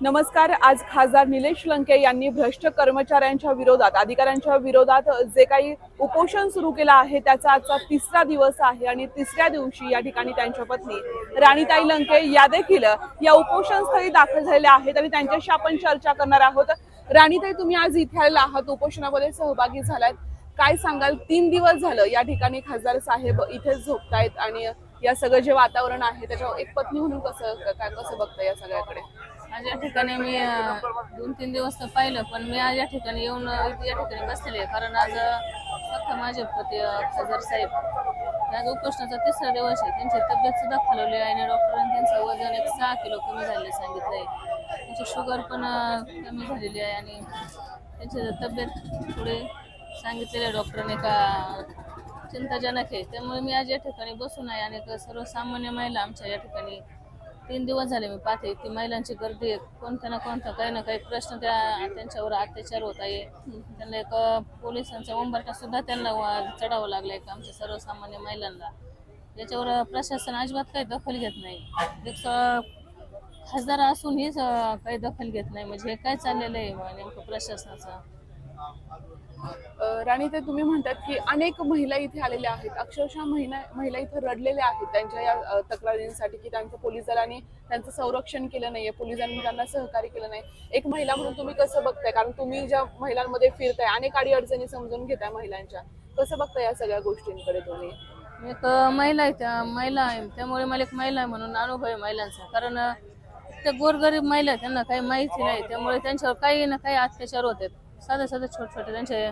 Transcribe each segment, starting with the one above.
नमस्कार आज खासदार निलेश लंके यांनी भ्रष्ट कर्मचाऱ्यांच्या विरोधात अधिकाऱ्यांच्या विरोधात जे काही उपोषण सुरू केलं आहे त्याचा आजचा तिसरा दिवस आहे आणि तिसऱ्या दिवशी या ठिकाणी त्यांच्या पत्नी राणीताई लंके या देखील या उपोषणस्थळी दाखल झालेल्या आहेत आणि त्यांच्याशी आपण चर्चा करणार आहोत. राणीताई तुम्ही आज इथे आलेला आहात उपोषणामध्ये सहभागी झालात. काय सांगाल? तीन दिवस झालं या ठिकाणी खासदार साहेब इथेच झोपतायत आणि या सगळं जे वातावरण आहे त्याच्यावर एक पत्नी म्हणून कसं काय कसं बघतं या सगळ्याकडे? आज या ठिकाणी मी दोन तीन दिवस तर पाहिलं पण मी आज या ठिकाणी येऊन या ठिकाणी बसलेले आहे. कारण आज फक्त माझे पती अं, खासदार साहेब आज उपोषणाचा तिसरा दिवस आहे. त्यांची तब्येत सुद्धा खालवली आहे आणि डॉक्टरांनी त्यांचं वजन एक सहा किलो कमी झालेलं सांगितलं आहे त्यांची शुगर पण कमी झालेली आहे आणि त्यांची तब्येत पुढे सांगितलेलं आहे डॉक्टरांनी का चिंताजनक आहे. त्यामुळे मी आज या ठिकाणी बसून आहे आणि एक सर्वसामान्य महिला आमच्या या ठिकाणी तीन दिवस झाले मी पाहते. ती महिलांची गर्दी आहे. कोणत्या ना कोणता काही ना काही प्रश्न त्या त्यांच्यावर अत्याचार होत आहे. त्यांना एक पोलिसांचा उंबरटा सुद्धा त्यांना चढावं लागलाय का आमच्या सर्वसामान्य महिलांना? याच्यावर प्रशासन अजिबात काही दखल घेत नाही. एक खासदार असूनही काही दखल घेत नाही. म्हणजे हे काय चाललेलं आहे? नेमकं प्रशासनाचं? राणी ते तुम्ही म्हणतात की अनेक महिला इथे आलेल्या आहेत. अक्षरशः महिला महिला इथे रडलेल्या आहेत त्यांच्या या तक्रारींसाठी की त्यांचं पोलीस दलाने त्यांचं संरक्षण केलं नाहीये पोलिसांनी त्यांना सहकार्य केलं नाही. एक महिला म्हणून तुम्ही कसं बघताय? कारण तुम्ही ज्या महिलांमध्ये फिरताय अनेक अडी अडचणी समजून घेताय महिलांच्या. कसं बघताय या सगळ्या गोष्टींकडे तुम्ही? मी एक महिला आहे त्या महिला आहे. त्यामुळे मला एक महिला आहे म्हणून अनुभव आहे महिलांचा. कारण त्या गोरगरीब महिला आहेत, त्यांना काही माहिती नाही. त्यामुळे त्यांच्यावर काही ना काही अत्याचार होतात साधे साधे छोटे छोटे त्यांचे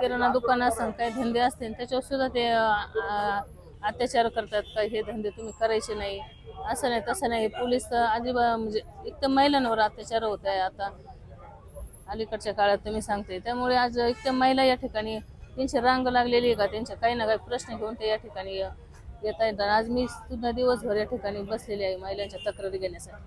किराणा दुकान असतात काही धंदे असतील त्याच्यावर सुद्धा ते अत्याचार करतात का हे धंदे तुम्ही करायचे नाही. असं नाही तसं नाही. पोलीस तर अजिबात म्हणजे एक तर महिलांवर अत्याचार होत आहे आता. अलीकडच्या काळात तुम्ही सांगते त्यामुळे आज एक तर महिला या ठिकाणी त्यांची रांग लागलेली आहे का? त्यांच्या काही ना काही प्रश्न घेऊन ते या ठिकाणी येत आहेत. आज मी सुद्धा दिवसभर या ठिकाणी बसलेली आहे महिलांच्या तक्रारी घेण्यासाठी.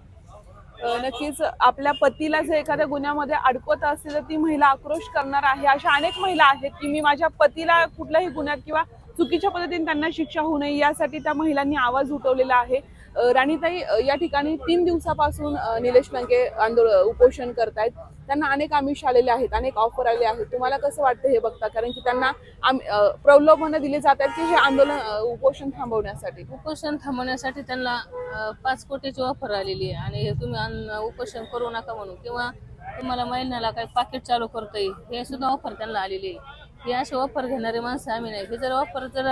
नक्कीच आपल्या पतीला जर एखाद्या गुन्ह्यामध्ये अडकवत असेल तर ती महिला आक्रोश करणार आहे. अशा अनेक महिला आहेत की मी माझ्या पतीला कुठल्याही गुन्ह्यात किंवा चुकीच्या पद्धतीने त्यांना शिक्षा होऊ नये यासाठी त्या महिलांनी आवाज उठवलेला आहे. राणीताई या ठिकाणी तीन दिवसापासून निलेश लंके आंदोलन उपोषण करतायत. त्यांना अनेक आमिष आलेले आहेत अनेक ऑफर आले आहेत. तुम्हाला कसं वाटतं हे बघता? कारण की त्यांना प्रलोभनं दिली जात आहेत की हे आंदोलन उपोषण थांबवण्यासाठी? उपोषण थांबवण्यासाठी त्यांना पाच कोटीची ऑफर आलेली आहे. आणि हे तुम्ही उपोषण करू नका म्हणून किंवा तुम्हाला महिन्याला काही पाकिट चालू करता येईल हे सुद्धा ऑफर त्यांना आलेली आहे. ही अशी ऑफर घेणारी माणसं आम्ही नाही. हे जर ऑफर जर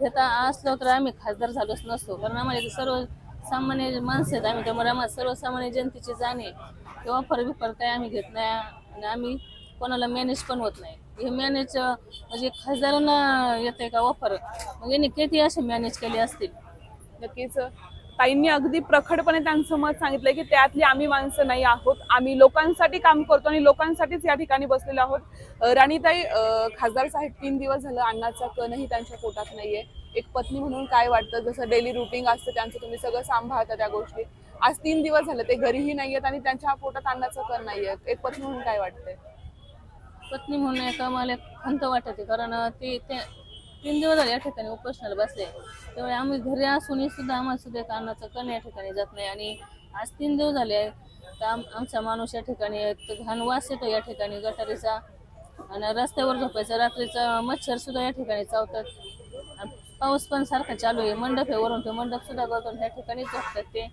घेता असलो तर आम्ही खासदार झालोच नसतो. कारण आम्हाला सर्व सामान्य माणसं आहेत. आम्ही त्यामुळे आम्हाला सर्वसामान्य जनतेची जाणे किंवा ऑफर बिफर काय आम्ही घेत नाही आणि आम्ही कोणाला मॅनेज पण होत नाही. हे मॅनेज म्हणजे खासदारांना येते का ऑफर मग यांनी किती असे मॅनेज केले असतील? नक्कीच. ताईंनी अगदी प्रखडपणे त्यांचं मत सांगितलंय की त्यातली आम्ही माणसं नाही आहोत. आम्ही लोकांसाठी काम करतो आणि लोकांसाठीच या ठिकाणी बसलेलो आहोत. राणीताई खासदार साहेब तीन दिवस झालं अन्नाचा कणही त्यांच्या पोटात नाहीये. एक पत्नी म्हणून काय वाटतं? जसं डेली रुटीन असतं त्यांचं तुम्ही सगळं सांभाळता त्या गोष्टी. आज तीन दिवस झाले ते घरीही नाहीयेत आणि त्यांच्या पोटात अन्नाचं कण नाहीये एक पत्नी म्हणून काय वाटतंय? पत्नी म्हणून एक मला खंत वाटते कारण ती ते तीन दिवस झाले या ठिकाणी उपोषणाला बसले. त्यामुळे आम्ही घरी असूनही सुद्धा आम्हाला सुद्धा अन्नाचं कण या ठिकाणी जात नाही. आणि आज तीन दिवस झाले तर आम आमचा माणूस या ठिकाणी तर घाण वास येतो या ठिकाणी गटारीचा. आणि रस्त्यावर झोपायचा. रात्रीचा मच्छर सुद्धा या ठिकाणी चावतात. पाऊस पण सारखा चालू आहे. मंडप आहे वरून ते मंडप सुद्धा बघून या ठिकाणी झोपतात ते.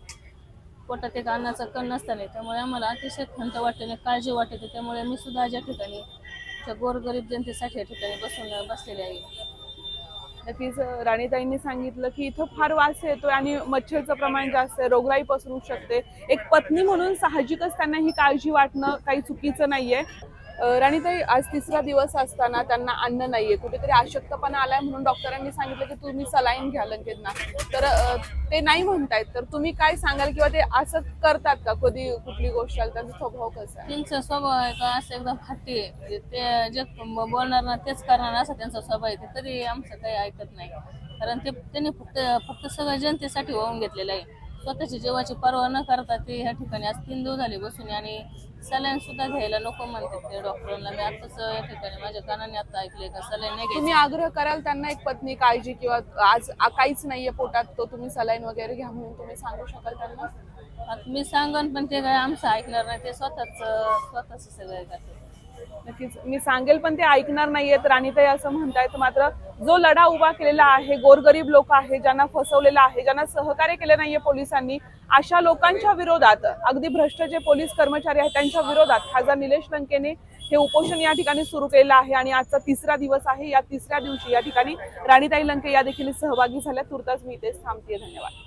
पोटात एक अन्नाचा कण नसताना. त्यामुळे आम्हाला अतिशय खंत वाटते आणि काळजी वाटते. त्यामुळे मी सुद्धा आज या ठिकाणी त्या गोरगरीब जनतेसाठी या ठिकाणी बसून बसलेले आहे. नक्कीच राणीताईंनी सांगितलं की इथं फार वास येतोय आणि मच्छरचं प्रमाण जास्त आहे रोगराई पसरू शकते. एक पत्नी म्हणून साहजिकच त्यांना ही काळजी वाटणं काही चुकीचं नाहीये. राणीताई आज तिसरा दिवस असताना त्यांना अन्न नाहीये. कुठेतरी अशक्तपणा आलाय म्हणून डॉक्टरांनी सांगितलं की तुम्ही सलाईन घ्या लंकेतना तर ते नाही म्हणतायत. तर तुम्ही काय सांगाल किंवा ते असं करतात का? कधी कुठली गोष्ट आली त्यांचा स्वभाव कसा आहे? त्यांचा स्वभाव आहे का? असं एकदम हट्टी आहे. म्हणजे ते जे बोलणार ना तेच करणार असा त्यांचा स्वभाव आहे. ते तरी आमचं काही ऐकत नाही. कारण ते त्यांनी फक्त फक्त सगळ्या जनतेसाठी वाहून घेतलेलं आहे. स्वतःची जीवाची पर्वा न करता ते ह्या ठिकाणी आज तीन दिवस झाले बसून आणि सलाईन सुद्धा घ्यायला नको म्हणतात ते डॉक्टरांना. मी आताच या ठिकाणी माझ्या कानाने आता ऐकले का सलाईन नाही तुम्ही घ्यायची आग्रह कराल त्यांना एक पत्नी काळजी किंवा आज आ- काहीच नाहीये पोटात तो तुम्ही सलाईन वगैरे घ्या म्हणून तुम्ही सांगू शकाल त्यांना? आता मी सांगन पण ते काय आमचं ऐकणार नाही. ते स्वतःच स्वतःच सगळं करतात. नक्कीच. मी सांगेल पण ते ऐकणार नाहीयेत. राणीताई असं म्हणतायत मात्र जो लढा उभा केलेला आहे गोरगरीब लोक आहे ज्यांना फसवलेलं आहे ज्यांना सहकार्य केले नाहीये पोलिसांनी अशा लोकांच्या विरोधात अगदी भ्रष्ट जे पोलीस कर्मचारी आहेत त्यांच्या विरोधात खासदार निलेश लंकेने हे उपोषण या ठिकाणी सुरू केलं आहे आणि आजचा तिसरा दिवस आहे. या तिसऱ्या दिवशी या ठिकाणी राणीताई लंके या देखील सहभागी झाल्या. तुर्तास मी इथेच थांबते. धन्यवाद.